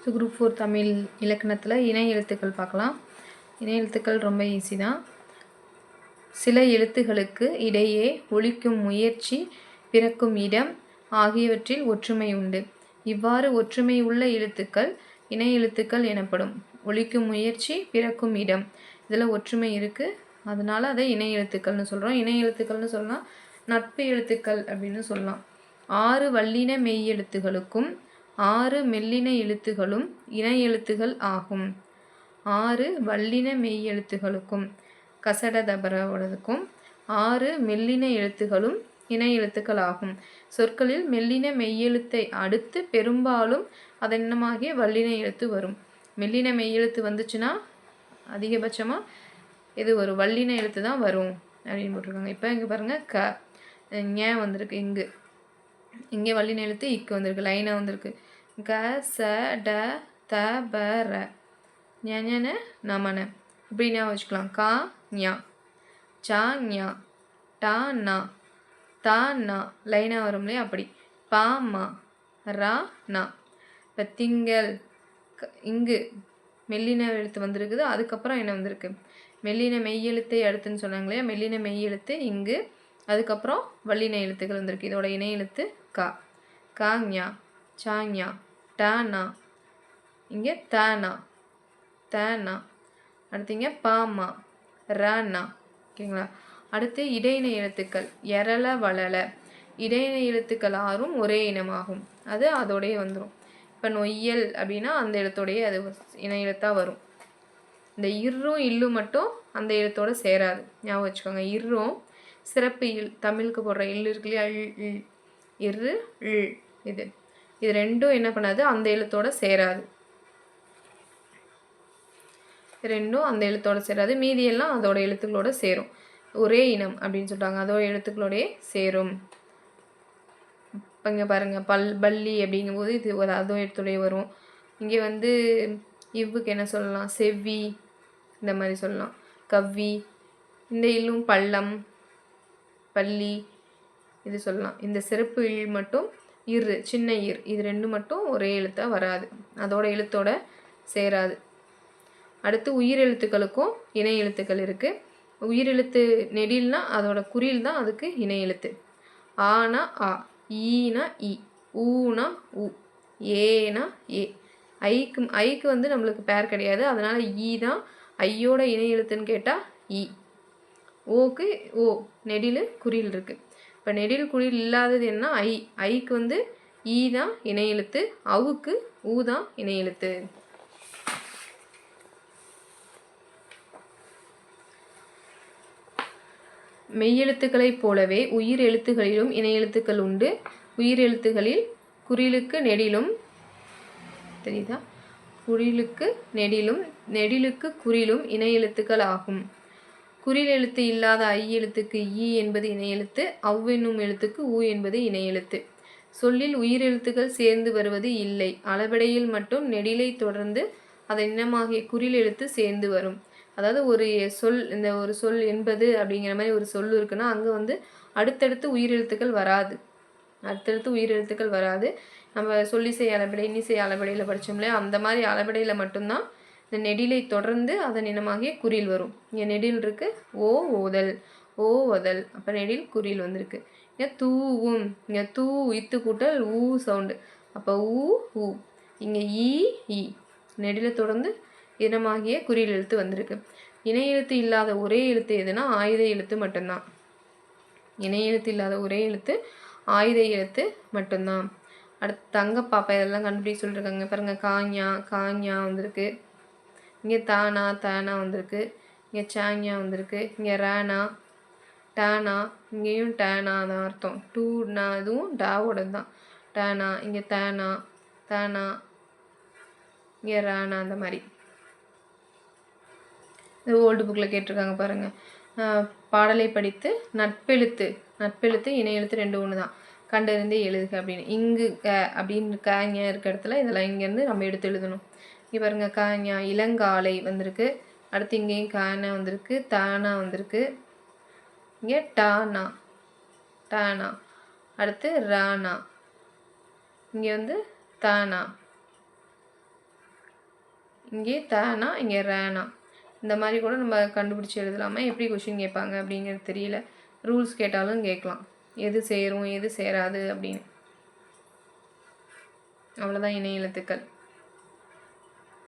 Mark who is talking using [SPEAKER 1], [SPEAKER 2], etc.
[SPEAKER 1] அடுத்து group four Tamil இலக்கணத்தில் இணை எழுத்துக்கள் பார்க்கலாம். இணை எழுத்துக்கள் ரொம்ப ஈஸி தான். சில எழுத்துகளுக்கு இடையே ஒழிக்கும் முயற்சி பிறக்கும் இடம் ஆகியவற்றில் ஒற்றுமை உண்டு. இவ்வாறு ஒற்றுமை உள்ள எழுத்துக்கள் இணை எழுத்துக்கள் எனப்படும். ஒழிக்கும் முயற்சி பிறக்கும் இடம். இதில் ஒற்றுமை இருக்குது அதனால் அதை இணை எழுத்துக்கள்னு சொல்கிறோம் இணை எழுத்துக்கள்னு சொல்லலாம் நட்பு எழுத்துக்கள் அப்படின்னு சொல்லலாம். ஆறு வல்லின மெய் எழுத்துகளுக்கும் ஆறு மெல்லின எழுத்துகளும் இணை எழுத்துகள் ஆகும். ஆறு வல்லின மெய் எழுத்துகளுக்கும் கசடதபரவதுக்கும் ஆறு மெல்லின எழுத்துகளும் இணை எழுத்துக்கள் ஆகும் சொற்களில் மெல்லின மெய்யெழுத்தை அடுத்து பெரும்பாலும் அதென்னமாகிய வல்லின எழுத்து வரும். மெல்லின மெய்யெழுத்து வந்துச்சுன்னா அதிகபட்சமாக இது ஒரு வல்லின எழுத்து தான் வரும் அப்படின்னு போட்டிருக்காங்க. இப்போ இங்கே பாருங்கள் க ஞ வந்திருக்கு இங்கு. இங்கே வல்லின எழுத்து இக்கு வந்திருக்கு லைனாக வந்திருக்கு. க ச ட த ப ர. ஞன நமன அப்படின்னா ஞாபகம் வச்சுக்கலாம். கா ஞா. சா ஞா. டா நா. தா நா. லைனாக வரும் இல்லையா? அப்படி. பா மா. ரா நா. இப்போ திங்கள் க- இங்கு. மெல்லின எழுத்து வந்திருக்குது. அதுக்கப்புறம் என்ன வந்திருக்கு? மெல்லின மெய்யெழுத்தை அடுத்துன்னு சொன்னாங்க இல்லையா? மெல்லின மெய்யெழுத்து இங்கு. அதுக்கப்புறம் வள்ளின எழுத்துக்கள் வந்திருக்கு. இதோட இணை எழுத்து கா. காங்யா சாங்யா டானா இங்கே தானா. தேனா. அடுத்தீங்க பாமா. ரானா. ஓகேங்களா? அடுத்து இடையினை எழுத்துக்கள். எரள வளல இடையினை எழுத்துக்கள் ஆறும் ஒரே இனமாகும். அது அதோடைய வந்துடும் இப்போ நொய்யல் அப்படின்னா அந்த எழுத்தோடயே அது இணை எழுத்தாக வரும். இந்த இர்ரும் இல்லும் மட்டும் அந்த எழுத்தோட சேராது. ஞாபகம் வச்சுக்கோங்க. இர்ரும் சிறப்பு இல் தமிழுக்கு போடுற இல் இருக்கு இல்லையா? இல் இல். இரு இல். இது. இது ரெண்டும் என்ன பண்ணாது அந்த எழுத்தோட சேராது. ரெண்டும் அந்த எழுத்தோட சேராது. மீதியெல்லாம் அதோட எழுத்துக்களோட சேரும். ஒரே இனம் அப்படின்னு சொல்கிறாங்க அதோட எழுத்துக்களோடயே சேரும். இப்போ இங்கே பாருங்கள் பல் பள்ளி அப்படிங்கும்போது இது ஒரு அதோ எழுத்துடைய வரும். இங்கே வந்து இவ்வுக்கு என்ன சொல்லலாம்? செவ்வி இந்த மாதிரி சொல்லலாம். கவ்வி இந்த இல்லும் பள்ளம் பள்ளி இது சொல்லலாம். இந்த சிறப்பு இல் மட்டும் இரு சின்ன இர். இது ரெண்டு மட்டும் ஒரே எழுத்தாக வராது. அதோட எழுத்தோட சேராது. அடுத்து உயிரெழுத்துக்களுக்கும் இணை எழுத்துக்கள் இருக்குது உயிரெழுத்து நெடில்னா அதோட குறியில் தான் அதுக்கு இணை எழுத்து. ஆனா ஆ ஈனா இ ஊனா உ ஏனா ஏ. ஐக்கு ஐக்கு வந்து நம்மளுக்கு பேர் கிடையாது. அதனால் ஈ தான் ஐயோட இணை எழுத்துன்னு கேட்டால் இ ஓக்கு ஓ நெடில் குறில் இருக்குது இப்போ நெடில் குழில் இல்லாதது என்ன? ஐ. ஐக்கு வந்து ஈ தான் இணையெழுத்து அவுக்கு ஊ தான் இணையெழுத்து. மெய்யெழுத்துக்களைப் போலவே உயிர் எழுத்துகளிலும் இணையெழுத்துக்கள் உண்டு. உயிர் எழுத்துகளில் குறிலுக்கு நெடிலும் தெரியுதா? குறிலுக்கு நெடிலும் நெடிலுக்கு குறிலும் இணையெழுத்துக்கள் ஆகும். குறில் எழுத்து இல்லாத ஐ எழுத்துக்கு ஈ என்பது இணையெழுத்து அவ் என்னும் எழுத்துக்கு ஊ என்பது இணையெழுத்து சொல்லில் உயிர் எழுத்துக்கள் சேர்ந்து வருவது இல்லை. அளபடையில் மட்டும் நெடிலை தொடர்ந்து அதன் இனமாகிய குறில் எழுத்து சேர்ந்து வரும். அதாவது ஒரு சொல் இந்த ஒரு சொல் என்பது அப்படிங்கிற மாதிரி ஒரு சொல் இருக்குன்னா அங்கே வந்து அடுத்தடுத்து உயிரெழுத்துக்கள் வராது. அடுத்தடுத்து உயிரெழுத்துக்கள் வராது. நம்ம சொல்லிசை அளபடை இன்னிசை அளபடையில் படித்தோம்லையோ அந்த மாதிரி அளபடையில் மட்டும்தான் இந்த நெடிலை தொடர்ந்து அதன் இனமாகிய குறில் வரும். இங்கே நெடில் இருக்குது ஓ ஓதல் ஓ ஓதல் அப்போ நெடில் குறில் வந்திருக்கு. இங்கே தூவும் இங்கே தூ இத்து கூட்டல் ஊ சவுண்டு. அப்போ ஊ ஊ. இங்கே ஈ ஈ. நெடிலை தொடர்ந்து இனமாகிய குறியில் எழுத்து வந்திருக்கு. இணை எழுத்து இல்லாத ஒரே எழுத்து எதுனா ஆயுத எழுத்து மட்டும்தான். இணை எழுத்து இல்லாத ஒரே எழுத்து ஆயுத எழுத்து மட்டும்தான். அடுத்து தங்க பாப்பா இதெல்லாம் கண்டுபிடிக்க சொல்லியிருக்காங்க பாருங்கள் காஞ்சா காஞ்சா வந்திருக்கு. இங்கே தானா தானா வந்திருக்கு. இங்கே சாங்யா வந்திருக்கு. இங்கே ரேனா டேனா இங்கேயும் டேனா தான் அர்த்தம். டூனா இதுவும் டாவோடது தான். டேனா இங்கே தேனா தேனா இங்கே ரேனா அந்த மாதிரி. இது ஓல்டு புக்கில் கேட்டிருக்காங்க பாருங்கள் பாடலை படித்து நட்பெழுத்து நட்பெழுத்து இணையெழுத்து ரெண்டு ஒன்று தான். கண்டறிந்து எழுதுக அப்படின்னு. இங்கு க அப்படின்னு காங்க இருக்க இடத்துல இதெல்லாம் இங்கேருந்து நம்ம எடுத்து எழுதணும். இங்கே பாருங்கள் காஞா இளங்காலை வந்திருக்கு. அடுத்து இங்கேயும் கானா வந்திருக்கு தானா வந்திருக்கு. இங்கே டானா டானா. அடுத்து ரானா இங்கே வந்து தானா. இங்கே தானா இங்கே ரேனா இந்த மாதிரி கூட நம்ம கண்டுபிடிச்சி எழுதலாமா? எப்படி கொஷின் கேட்பாங்க அப்படிங்கிறது தெரியல. ரூல்ஸ் கேட்டாலும் கேட்கலாம். எது சேரும் எது சேராது அப்படின்னு. அவ்வளோதான் இணைய எழுத்துக்கள்